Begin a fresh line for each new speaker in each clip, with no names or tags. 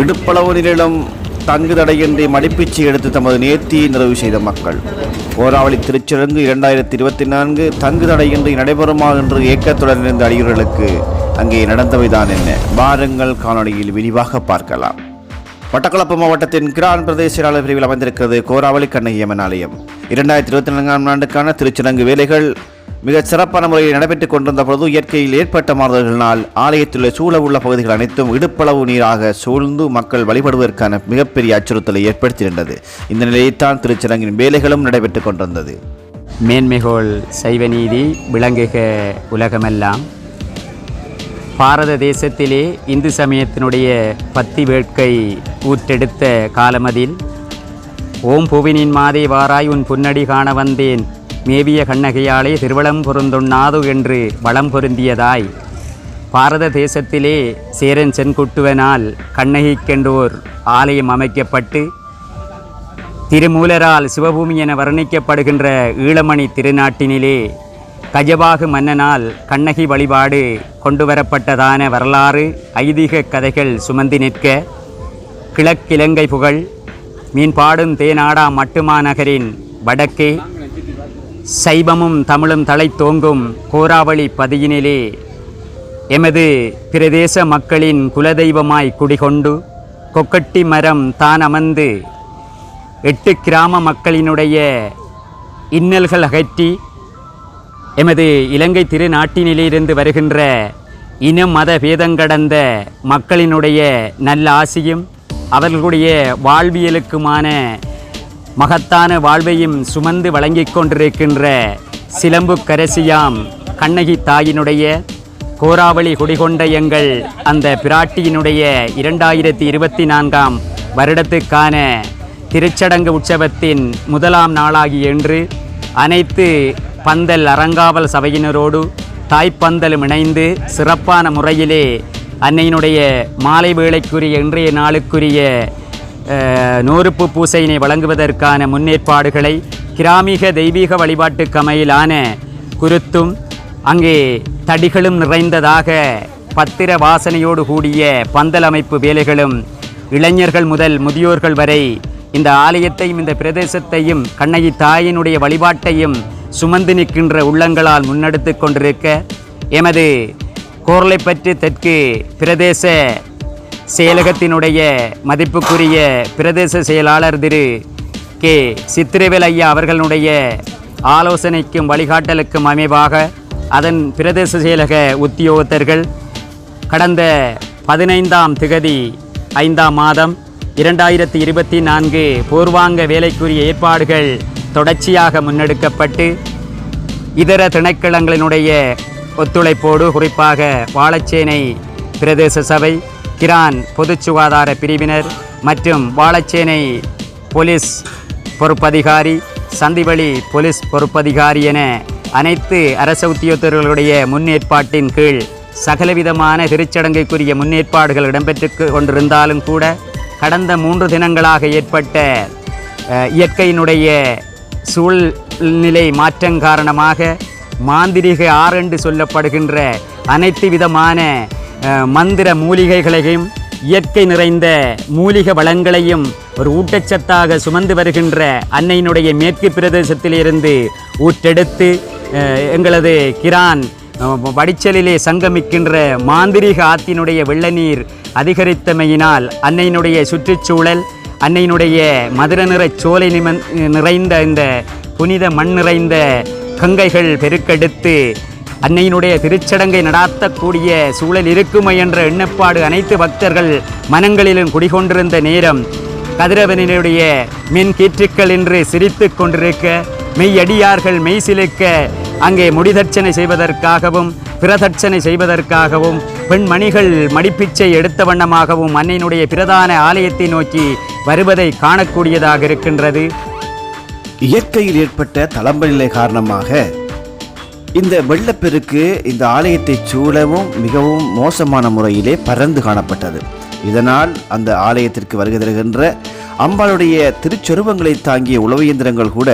இடுப்பளவு நிலம் தங்கு தடையின்றி மடிப்பிச்சு எடுத்து தமது நேர்த்தியை நிறைவு செய்த மக்கள். கோராவளி திருச்சிறங்கு இரண்டாயிரத்தி இருபத்தி நான்கு தங்கு தடையின்றி நடைபெறுமா என்று ஏக்கத்துடன் இருந்த அடியர்களுக்கு அங்கே நடந்தவைதான் என்ன? வாருங்கள் காணொளியில் விரிவாக பார்க்கலாம். மட்டக்களப்பு மாவட்டத்தின் கிரான் பிரதேச பிரிவில் அமைந்திருக்கிறது கோராவளி கண்ணகியம்மன் ஆலயம். இரண்டாயிரத்தி இருபத்தி நான்காம் ஆண்டுக்கான திருச்சிறங்கு வேலைகள் மிகச் சிறப்பான முறையில் நடைபெற்றுக் கொண்டிருந்த பொழுது இயற்கையில் ஏற்பட்ட மாறுதல்களினால் ஆலயத்தில் சூழ உள்ள பகுதிகள் அனைத்தும் இடுப்பளவு நீராக சூழ்ந்து மக்கள் வழிபடுவதற்கான மிகப்பெரிய அச்சுறுத்தலை ஏற்படுத்தியிருந்தது. இந்த நிலையைத்தான் திருச்சரங்கின் வேலைகளும் நடைபெற்றுக் கொண்டிருந்தது.
மேன்மைகோள் சைவ நீதி விளங்குக உலகமெல்லாம். பாரத தேசத்திலே இந்து சமயத்தினுடைய பத்தி வேட்கை ஊற்றெடுத்த காலமதில் ஓம் புவினின் மாதே வாராய் உன் புன்னடி காண வந்தேன். மேவிய கண்ணகையாளே திருவளம் பொருந்துண்ணாது என்று வளம் பொருந்தியதாய். பாரத தேசத்திலே சேரன் சென்குட்டுவனால் கண்ணகிக்கென்றோர் ஆலயம் அமைக்கப்பட்டு திருமூலரால் சிவபூமி என வர்ணிக்கப்படுகின்ற ஈழமணி திருநாட்டினிலே கஜபாகு மன்னனால் கண்ணகி வழிபாடு கொண்டு வரப்பட்டதான வரலாறு ஐதீக கதைகள் சுமந்து நிற்க கிழக்கிலங்கை புகழ் மீன்பாடும் தேனாடா மட்டுமா நகரின் வடக்கே சைவமும் தமிழும் தலை தோங்கும் கோராவளி பதியினிலே எமது பிரதேச மக்களின் குலதெய்வமாய் குடிகொண்டு கொக்கட்டி மரம் தான் அமர்ந்து எட்டு கிராம மக்களினுடைய இன்னல்கள் அகற்றி எமது இலங்கை திருநாட்டினிலிருந்து வருகின்ற இன மத பேதங்கடந்த மக்களினுடைய நல்ல ஆசியும் அவர்களுடைய வாழ்வியலுக்குமான மகத்தான வாழ்வையும் சுமந்து வழங்கிக் கொண்டிருக்கின்ற சிலம்பு கரசியாம் கண்ணகி தாயினுடைய கோராவளி குடிகொண்ட எங்கள் அந்த பிராட்டியினுடைய இரண்டாயிரத்தி இருபத்தி நான்காம் வருடத்துக்கான திருச்சடங்கு உற்சவத்தின் முதலாம் நாளாகிய என்று அனைத்து பந்தல் அறங்காவல் சபையினரோடு தாய்ப்பந்தலும் இணைந்து சிறப்பான முறையிலே அன்னையினுடைய மாலை வேளைக்குரிய இன்றைய நாளுக்குரிய நோறுப்பு பூசையினை வழங்குவதற்கான முன்னேற்பாடுகளை கிராமிக தெய்வீக வழிபாட்டு கமையிலான குருத்தும் அங்கே தடிகளும் நிறைந்ததாக பத்திர வாசனையோடு கூடிய பந்தல் அமைப்பு வேலைகளும் இளைஞர்கள் முதல் முதியோர்கள் வரை இந்த ஆலயத்தையும் இந்த பிரதேசத்தையும் கண்ணகி தாயினுடைய வழிபாட்டையும் சுமந்து நிற்கின்ற உள்ளங்களால் முன்னெடுத்து கொண்டிருக்க எமது கோர்லைப்பற்று தெற்கு பிரதேச செயலகத்தினுடைய மதிப்புக்குரிய பிரதேச செயலாளர் திரு கே. சித்திரவேல் ஐயா அவர்களுடைய ஆலோசனைக்கும் வழிகாட்டலுக்கும் அமைவாக அதன் பிரதேச செயலக உத்தியோகத்தர்கள் கடந்த பதினைந்தாம் திகதி ஐந்தாம் மாதம் இரண்டாயிரத்தி இருபத்தி நான்கு பூர்வாங்க வேலைக்குரிய ஏற்பாடுகள் தொடர்ச்சியாக முன்னெடுக்கப்பட்டு இதர திணைக்களங்களினுடைய ஒத்துழைப்போடு குறிப்பாக வாழச்சேனை பிரதேச சபை கிரான் பொது சுகாதார பிரிவினர் மற்றும் வாழச்சேனை போலீஸ் பொறுப்பதிகாரி சந்திவழி போலீஸ் பொறுப்பதிகாரி என அனைத்து அரச உத்தியோகத்தர்களுடைய முன்னேற்பாட்டின் கீழ் சகலவிதமான திருச்சடங்குக்குரிய முன்னேற்பாடுகள் இடம்பெற்று கொண்டிருந்தாலும் கூட கடந்த மூன்று தினங்களாக ஏற்பட்ட இயற்கையினுடைய சூழ்நிலை மாற்றம் காரணமாக மாந்திரிக ஆறு என்று சொல்லப்படுகின்ற அனைத்து விதமான மந்திர மூலிகைகளையும் இயற்கை நிறைந்த மூலிக வளங்களையும் ஒரு ஊட்டச்சத்தாக சுமந்து வருகின்ற அன்னையினுடைய மேற்கு பிரதேசத்திலிருந்து ஊற்றெடுத்து எங்களது கிரான் வடிச்சலிலே சங்கமிக்கின்ற மாந்திரிக ஆத்தினுடைய வெள்ள நீர் அதிகரித்தமையினால் அன்னையினுடைய சுற்றுச்சூழல் அன்னையினுடைய மதுர நிறச் சோலை நிமன் நிறைந்த இந்த புனித மண் நிறைந்த கங்கைகள் பெருக்கெடுத்து அன்னையினுடைய திருச்சடங்கை நடாத்தக்கூடிய சூழல் இருக்குமை என்ற எண்ணப்பாடு அனைத்து பக்தர்கள் மனங்களிலும் குடிகொண்டிருந்த நேரம். கதிரவனினுடைய மின் கீற்றுக்கள் என்று சிரித்து கொண்டிருக்க மெய்யடியார்கள் மெய் சிலுக்க அங்கே முடிதட்சணை செய்வதற்காகவும் பிரதட்சணை செய்வதற்காகவும் பெண்மணிகள் மடிப்பிச்சை எடுத்த வண்ணமாகவும் அன்னையினுடைய பிரதான ஆலயத்தை நோக்கி வருவதை காணக்கூடியதாக இருக்கின்றது.
இயற்கையில் ஏற்பட்ட தளம்பநிலை காரணமாக இந்த வெள்ளப்பெருக்கு இந்த ஆலயத்தை சூழவும் மிகவும் மோசமான முறையிலே பறந்து காணப்பட்டது. இதனால் அந்த ஆலயத்திற்கு வருகை தருகின்ற அம்பாளுடைய திருச்சொருவங்களை தாங்கிய உளவு இயந்திரங்கள் கூட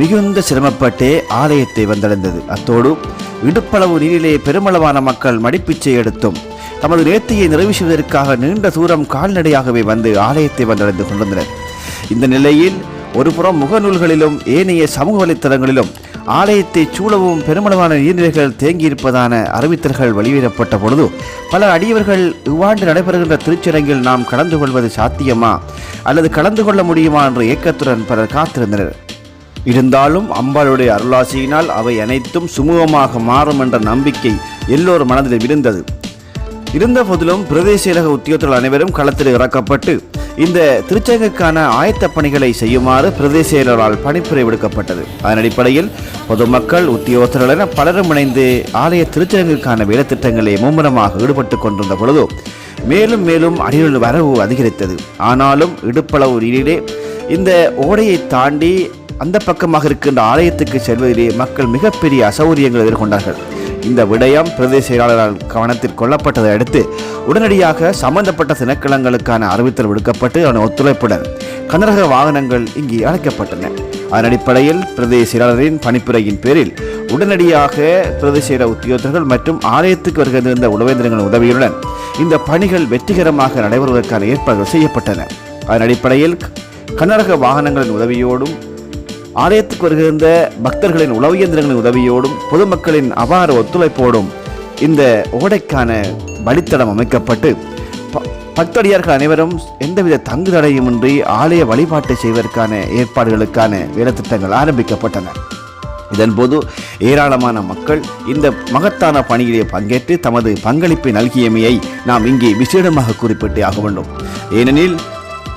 மிகுந்த சிரமப்பட்டே ஆலயத்தை வந்தடைந்தது. அத்தோடு இடுப்பளவு நீரிலே பெருமளவான மக்கள் மடிப்பிச்சை எடுத்தும் தமது நேர்த்தியை நிறைவேற்றுவதற்காக நீண்ட தூரம் கால்நடையாகவே வந்து ஆலயத்தை வந்தடைந்து கொண்டிருந்தனர். இந்த நிலையில் ஒருபுறம் முகநூல்களிலும் ஏனைய சமூக வலைத்தளங்களிலும் ஆலயத்தை சூழவும் பெருமளவான நீர்நிலைகள் தேங்கியிருப்பதான அறிவித்தல்கள் வெளியிடப்பட்ட பொழுது பல அடியவர்கள் இவ்வாண்டு நடைபெறுகின்ற திருச்சரங்கில் நாம் கலந்து கொள்வது சாத்தியமா? அல்லது கலந்து கொள்ள முடியுமா என்ற ஏக்கத்துடன் பலர் காத்திருந்தனர். இருந்தாலும் அம்பாளுடைய அருளாசியினால் அவை அனைத்தும் சுமூகமாக மாறும் என்ற நம்பிக்கை எல்லோர் மனதில் இருந்தது இருந்த போதிலும் பிரதேச உத்தியோகத்தர்கள் அனைவரும் களத்தில் இறக்கப்பட்டு இந்த திருச்சங்கக்கான ஆயத்த பணிகளை செய்யுமாறு பிரதேச செயலரால் பணிப்புரை விடுக்கப்பட்டது. அதன் அடிப்படையில் பொதுமக்கள் உத்தியோகத்தர்கள் என பலரும் இணைந்து ஆலய திருச்சங்கத்திற்கான வேலைத்திட்டங்களை மும்முரமாக ஈடுபட்டு கொண்டிருந்த பொழுது மேலும் மேலும் அடிகள் வரவு அதிகரித்தது. ஆனாலும் இடுப்பளவு நீரிலே இந்த ஓடையை தாண்டி அந்த பக்கமாக இருக்கின்ற ஆலயத்துக்கு செல்வதிலே மக்கள் மிகப்பெரிய அசௌகரியங்கள் எதிர்கொண்டார்கள். இந்த விடயம் பிரதேச செயலாளரால் கவனத்தில் கொள்ளப்பட்டதை அடுத்து உடனடியாக சம்பந்தப்பட்ட திணைக்களங்களுக்கான அறிவித்தல் விடுக்கப்பட்டு அதன் ஒத்துழைப்புடன் கனரக வாகனங்கள் இங்கே அழைக்கப்பட்டன. அதன் அடிப்படையில் பிரதேச செயலாளரின் பணிப்புரையின் பேரில் உடனடியாக பிரதேச உத்தியோகர்கள் மற்றும் ஆலயத்துக்கு வருகின்ற உளவேந்திரங்களின் உதவியுடன் இந்த பணிகள் வெற்றிகரமாக நடைபெறுவதற்கான ஏற்பாடுகள் செய்யப்பட்டன. அதன் அடிப்படையில் கனரக வாகனங்களின் உதவியோடும் ஆலயத்துக்கு வருகின்ற பக்தர்களின் உளவு இயந்திரங்களின் உதவியோடும் பொதுமக்களின் அபார ஒத்துழைப்போடும் இந்த ஓடைக்கான வழித்தடம் அமைக்கப்பட்டு ப- பக்தடியார்கள் அனைவரும் எந்தவித தங்கு தடையுமின்றி ஆலய வழிபாட்டை செய்வதற்கான ஏற்பாடுகளுக்கான வேலைத்திட்டங்கள் ஆரம்பிக்கப்பட்டன. இதன்போது ஏராளமான மக்கள் இந்த மகத்தான பணியிலே பங்கேற்று தமது பங்களிப்பை நல்கியமையை நாம் இங்கே விசேடமாக குறிப்பிட்டே ஆக வேண்டும். ஏனெனில்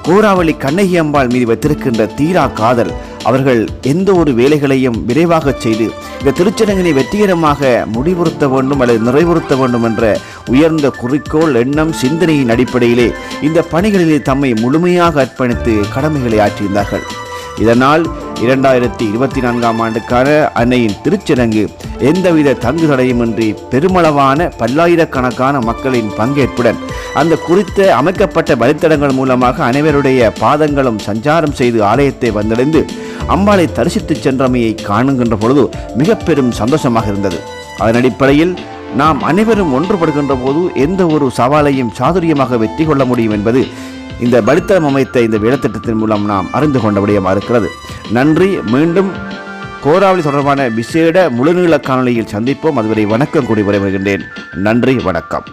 கோராவளி கண்ணகி அம்பாள் மீது வைத்திருக்கின்ற தீரா காதல் அவர்கள் எந்த ஒரு வேலைகளையும் விரைவாக செய்து இந்த திருச்சடங்கினை வெற்றிகரமாக முடிவுறுத்த வேண்டும் அல்லது நிறைவுறுத்த வேண்டும் என்ற உயர்ந்த குறிக்கோள் எண்ணம் சிந்தனையின் அடிப்படையிலே இந்த பணிகளிலே தம்மை முழுமையாக அர்ப்பணித்து கடமைகளை ஆற்றியிருந்தார்கள். இதனால் இரண்டாயிரத்தி இருபத்தி நான்காம் ஆண்டுக்கான அன்னையின் திருச்சடங்கு எந்தவித தங்கு தடையுமின்றி பெருமளவான பல்லாயிரக்கணக்கான மக்களின் பங்கேற்புடன் அந்த குறித்த அமைக்கப்பட்ட வழித்தடங்கள் மூலமாக அனைவருடைய பாதங்களும் சஞ்சாரம் செய்து ஆலயத்தை வந்தடைந்து அம்பாளை தரிசித்துச் சென்றமையை காணுகின்ற பொழுது மிக பெரும் சந்தோஷமாக இருந்தது. அதன் அடிப்படையில் நாம் அனைவரும் ஒன்றுபடுகின்ற போது எந்த ஒரு சவாலையும் சாதுரியமாக வெற்றி கொள்ள முடியும் என்பது இந்த பலித்தரம் அமைத்த இந்த வேலைத்திட்டத்தின் மூலம் நாம் அறிந்து கொண்ட விடயமாக இருக்கிறது. நன்றி. மீண்டும் கோராவளி தொடர்பான விசேட முழுநீள காணொளியில் சந்திப்போம். அதுவரை வணக்கம் கூடி விரைவுகின்றேன் நன்றி. வணக்கம்.